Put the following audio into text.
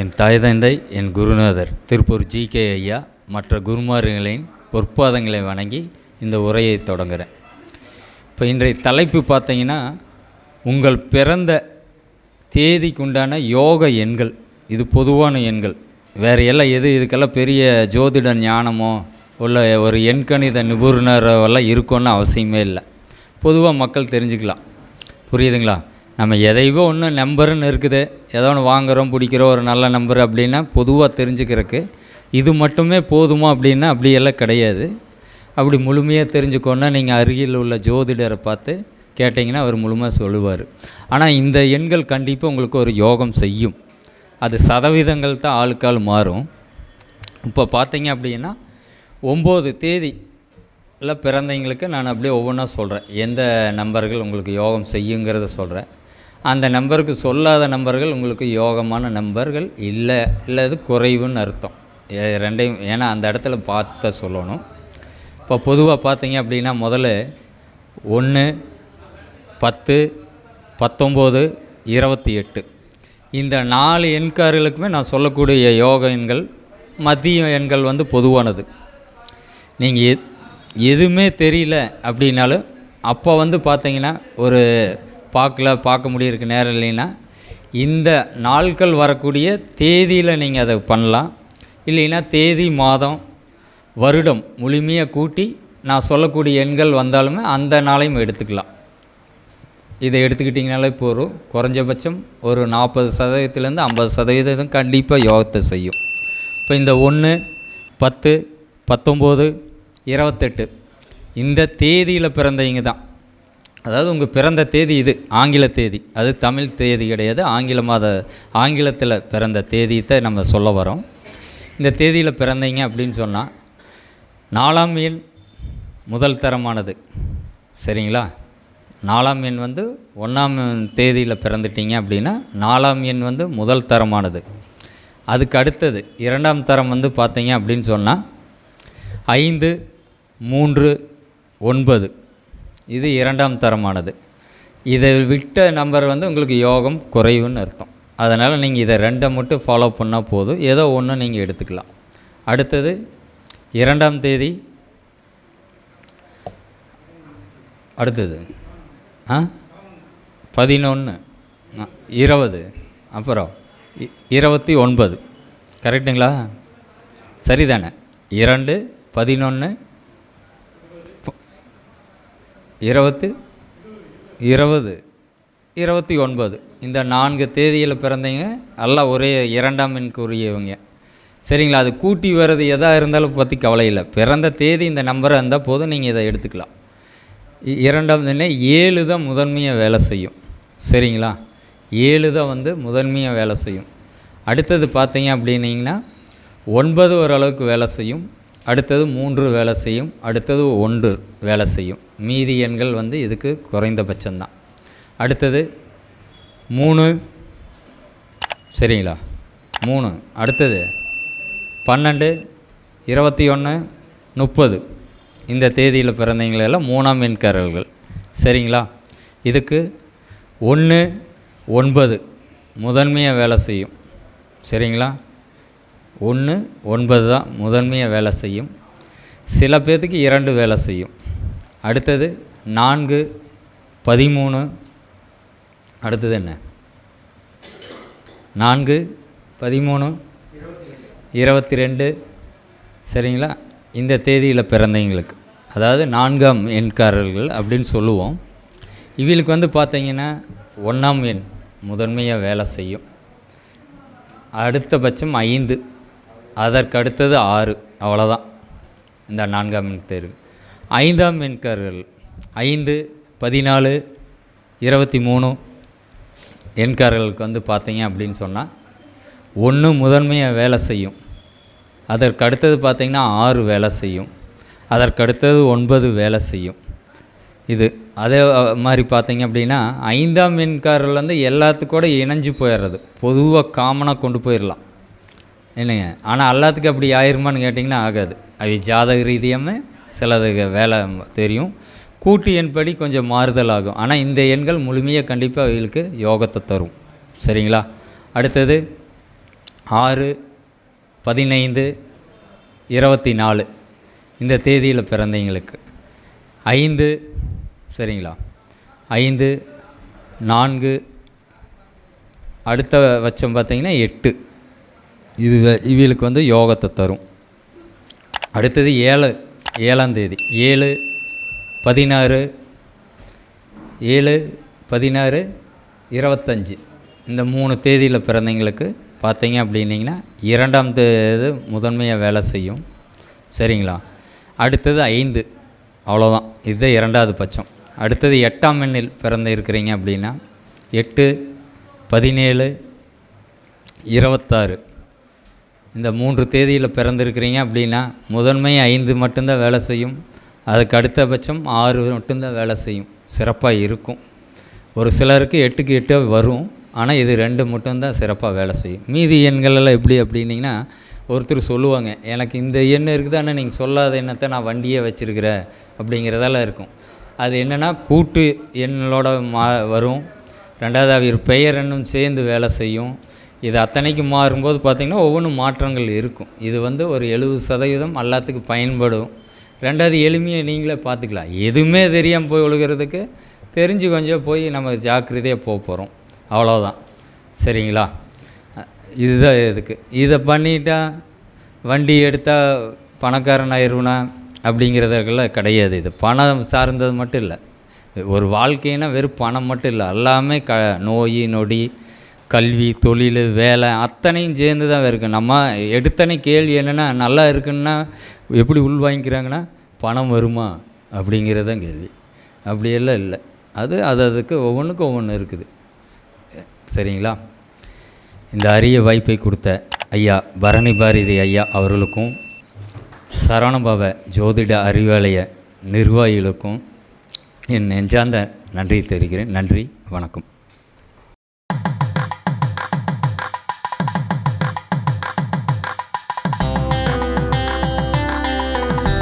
என் தாய் தந்தை என் குருநாதர் திருப்பூர் ஜி. கே. ஐயா மற்ற குருமார்களின் பொற்பாதங்களை வணங்கி இந்த உரையை தொடங்குகிறேன் இப்போ இன்றைய தலைப்பு பார்த்தீங்கன்னா உங்கள் பிறந்த தேதிக்குண்டான யோக எண்கள். இது பொதுவான எண்கள். வேறு எல்லாம் எது இதுக்கெல்லாம் பெரிய ஜோதிட ஞானமோ உள்ள ஒரு எண்கணித நிபுணரெல்லாம் இருக்கும்னு அவசியமே இல்லை. பொதுவாக மக்கள் தெரிஞ்சுக்கலாம். புரியுதுங்களா? நம்ம எதையோ ஒன்று நம்பருன்னு இருக்குது. ஏதோ ஒன்று வாங்குகிறோம் பிடிக்கிறோம் ஒரு நல்ல நம்பர் அப்படின்னா பொதுவாக தெரிஞ்சுக்கிறதுக்கு இது மட்டுமே போதுமா அப்படின்னா அப்படியெல்லாம் கிடையாது. அப்படி முழுமையாக தெரிஞ்சுக்கோன்னா நீங்கள் அருகில் உள்ள ஜோதிடரை பார்த்து கேட்டிங்கன்னா அவர் முழுமையாக சொல்லுவார். ஆனால் இந்த எண்கள் கண்டிப்பாக உங்களுக்கு ஒரு யோகம் செய்யும். அது சதவீதங்கள் தான் ஆளுக்கால் மாறும். இப்போ பார்த்தீங்க அப்படின்னா ஒம்பது தேதி இல்லை பிறந்தவங்களுக்கு நான் அப்படியே ஒவ்வொன்றா சொல்கிறேன் எந்த நம்பர்கள் உங்களுக்கு யோகம் செய்யுங்கிறத சொல்கிறேன் அந்த நம்பருக்கு சொல்லாத நம்பர்கள் உங்களுக்கு யோகமான நம்பர்கள் இல்லை இல்லை அது குறைவுன்னு அர்த்தம். ரெண்டையும் ஏன்னா அந்த இடத்துல பார்த்து சொல்லணும். இப்போ பொதுவாக பார்த்தீங்க அப்படின்னா முதல்ல ஒன்று பத்து பத்தொம்போது இருபத்தி எட்டு. இந்த நாலு எண்காரர்களுக்குமே நான் சொல்லக்கூடிய யோக எண்கள் மதிய எண்கள் வந்து பொதுவானது. நீங்கள் எதுவுமே தெரியல அப்படின்னாலும் அப்போ வந்து பார்த்தீங்கன்னா ஒரு பார்க்கல பார்க்க முடியிருக்கு நேரம் இல்லைன்னா இந்த நாட்கள் வரக்கூடிய தேதியில் நீங்கள் அதை பண்ணலாம். இல்லைன்னா தேதி மாதம் வருடம் முழுமையாக கூட்டி நான் சொல்லக்கூடிய எண்கள் வந்தாலுமே அந்த நாளையும் எடுத்துக்கலாம். இதை எடுத்துக்கிட்டிங்கனாலே போதும். குறைஞ்சபட்சம் ஒரு நாற்பது சதவீதத்துலேருந்து ஐம்பது சதவீதம் கண்டிப்பாக யோகத்தை செய்யும். இப்போ இந்த ஒன்று பத்து பத்தொம்போது இருபத்தெட்டு இந்த தேதியில் பிறந்தவங்க தான். அதாவது உங்கள் பிறந்த தேதி இது ஆங்கில தேதி. அது தமிழ் தேதி கிடையாது ஆங்கில மாத ஆங்கிலத்தில் பிறந்த தேதியத்தை நம்ம சொல்ல வரோம். இந்த தேதியில் பிறந்தீங்க அப்படின்னு சொன்னால் நாலாம் மீன் முதல் தரமானது. சரிங்களா? நாலாம் எண் வந்து ஒன்றாம் தேதியில் பிறந்துட்டீங்க அப்படின்னா நாலாம் எண் வந்து முதல் தரமானது. அதுக்கு அடுத்தது இரண்டாம் தரம் வந்து பார்த்தீங்க அப்படின்னு சொன்னால் ஐந்து மூன்று ஒன்பது. இது இரண்டாம் தரமானது. இதை விட்ட நம்பர் வந்து உங்களுக்கு யோகம் குறைவுன்னு அர்த்தம். அதனால் நீங்கள் இதை ரெண்டை மட்டும் ஃபாலோ பண்ணால் போதும். ஏதோ ஒன்று நீங்கள் எடுத்துக்கலாம். அடுத்தது இரண்டாம் தேதி அடுத்தது ஆ? பதினொன்று இருபது அப்புறம் இ- இருபத்தி ஒன்பது. கரெக்டுங்களா? சரிதானே? இரண்டு பதினொன்று இருபத்து இருபது இருபத்தி ஒன்பது. இந்த நான்கு தேதியில் பிறந்தவங்க எல்லாம் ஒரே இரண்டாம் எண்ணுக்குரியவங்க சரிங்களா? அது கூட்டி வர்றது எதாக இருந்தாலும் பற்றி கவலை இல்லை. பிறந்த தேதி இந்த நம்பராக இருந்தால் போதும் நீங்கள் இதை எடுத்துக்கலாம். இ- இரண்டாம் தினம் ஏழு தான் முதன்மையாக வேலை செய்யும். சரிங்களா? ஏழு தான் வந்து முதன்மையாக வேலை செய்யும். அடுத்தது பார்த்தீங்க அப்படின்னீங்கன்னா ஒன்பது ஓரளவுக்கு வேலை செய்யும். அடுத்தது மூன்று வேலை செய்யும் அடுத்தது ஒன்று வேலை செய்யும். மீதி எண்கள் வந்து இதுக்கு குறைந்தபட்சம்தான். அடுத்தது மூணு சரிங்களா? மூணு. அடுத்தது பன்னெண்டு இருபத்தி ஒன்று முப்பது. இந்த தேதியில் பிறந்தவங்களெல்லாம் மூணாம் எண்காரர்கள். சரிங்களா? இதுக்கு ஒன்று ஒன்பது முதன்மையாக வேலை செய்யும். சரிங்களா? ஒன்று ஒன்பது தான் முதன்மையாக வேலை செய்யும். சில பேர்த்துக்கு இரண்டு வேலை செய்யும். அடுத்தது நான்கு பதிமூணு. அடுத்தது என்ன? நான்கு பதிமூணு இருபத்தி ரெண்டு சரிங்களா? இந்த தேதியில் பிறந்தவங்களுக்கு. அதாவது நான்காம் எண்காரர்கள் அப்படின்னு சொல்லுவோம். இவங்களுக்கு வந்து பார்த்தீங்கன்னா ஒன்றாம் எண் முதன்மையாக வேலை செய்யும். அடுத்தபட்சம் ஐந்து. அதற்கு அடுத்தது ஆறு. அவ்வளோதான் இந்த நான்காம் எண் தேர்வு. ஐந்தாம் எண்காரர்கள் ஐந்து பதினாலு இருபத்தி மூணு எண்காரர்களுக்கு வந்து பார்த்தீங்க அப்படின்னு சொன்னால் ஒன்று முதன்மையாக வேலை செய்யும். அதற்கு அடுத்தது பார்த்திங்கன்னா ஆறு வேலை செய்யும். அதற்கு அடுத்தது ஒன்பது வேலை செய்யும். இது அதே மாதிரி பார்த்தீங்க அப்படின்னா ஐந்தாம் எண்காரர்கள் வந்து எல்லாத்துக்கூட இணைஞ்சு போயிடுறது. பொதுவாக காமனாக கொண்டு போயிடலாம். என்னங்க ஆனால் எல்லாத்துக்கும் அப்படி ஆயிருமான்னு கேட்டிங்கன்னா ஆகாது. அவை ஜாதக ரீதியாமல் சிலது வேலை தெரியும். கூட்டு எண்படி கொஞ்சம் மாறுதல் ஆகும். ஆனால் இந்த எண்கள் முழுமையாக கண்டிப்பாக அவங்களுக்கு யோகத்தை தரும். சரிங்களா? அடுத்தது ஆறு பதினைந்து இருபத்தி நாலு இந்த தேதியில் பிறந்தவங்களுக்கு ஐந்து சரிங்களா? ஐந்து நான்கு அடுத்த பட்சம் பார்த்திங்கன்னா எட்டு. இது இவளுக்கு இவங்களுக்கு வந்து யோகத்தை தரும். அடுத்தது ஏழு ஏழாம் தேதி. ஏழு பதினாறு ஏழு பதினாறு இருபத்தஞ்சி. இந்த மூணு தேதியில் பிறந்தவங்களுக்கு பார்த்தீங்க அப்படின்னிங்கன்னா இரண்டாம் தேதி முதன்மையாக வேலை செய்யும். சரிங்களா? அடுத்தது ஐந்து. அவ்வளோதான் இதுதான் இரண்டாவது பட்சம். அடுத்தது எட்டாம் எண்ணில் பிறந்து இருக்கிறீங்க அப்படின்னா எட்டு பதினேழு இருபத்தாறு. இந்த மூன்று தேதியில் பிறந்திருக்கிறீங்க அப்படின்னா முதன்மை ஐந்து மட்டும்தான் வேலை செய்யும். அதுக்கு அடுத்தபட்சம் ஆறு மட்டும்தான் வேலை செய்யும். சிறப்பாக இருக்கும். ஒரு சிலருக்கு எட்டுக்கு எட்டு வரும். ஆனால் இது ரெண்டு மட்டும்தான் சிறப்பாக வேலை செய்யும். மீதி எண்களெல்லாம் எப்படி அப்படின்னிங்கன்னா ஒருத்தர் சொல்லுவாங்க எனக்கு இந்த எண் இருக்குது ஆனால் நீங்கள் சொல்லாத எண்ணத்தை நான் வண்டியே வச்சுருக்கிறேன் அப்படிங்கிறதெல்லாம் இருக்கும். அது என்னென்னா கூட்டு எண்ணோட மா வரும். ரெண்டாவது அவர் பெயர் எண்ணும் சேர்ந்து வேலை செய்யும். இது அத்தனைக்கும் மாறும்போது பார்த்திங்கன்னா ஒவ்வொன்றும் மாற்றங்கள் இருக்கும். இது வந்து ஒரு எழுபது சதவீதம் எல்லாத்துக்கும் பயன்படும். ரெண்டாவது எளிமையை நீங்களே பார்த்துக்கலாம். எதுவுமே தெரியாமல் போய் ஒழுகிறதுக்கு தெரிஞ்சு கொஞ்சம் போய் நம்ம ஜாக்கிரதையாக போக போகிறோம் அவ்வளோதான் சரிங்களா? இதுதான் இதுக்கு. இதை பண்ணிட்டா வண்டி எடுத்தால் பணக்காரன் ஆயிடுவனா அப்படிங்கிறதுக்கெல்லாம் கிடையாது. இது பணம் சார்ந்தது மட்டும் இல்லை. ஒரு வாழ்க்கைனா வெறும் பணம் மட்டும் இல்லை. எல்லாமே க நோய் நொடி கல்வி தொழில் வேலை அத்தனையும் சேர்ந்து தான் இருக்குது நம்ம எடுத்தனை கேள்வி என்னென்னா நல்லா இருக்குன்னா எப்படி உள்வாங்கிக்கிறாங்கன்னா பணம் வருமா அப்படிங்கிறது தான் கேள்வி. அப்படியெல்லாம் இல்லை. அது அது அதுக்கு ஒவ்வொன்றுக்கும் ஒவ்வொன்று இருக்குது. சரிங்களா? இந்த அரிய வாய்ப்பை கொடுத்த ஐயா பரணி பாரதி ஐயா அவர்களுக்கும் சரவணபவ ஜோதிட அறிவாலய நிர்வாகிகளுக்கும் என் நெஞ்சார்ந்த நன்றி தெரிகிறேன் நன்றி வணக்கம்.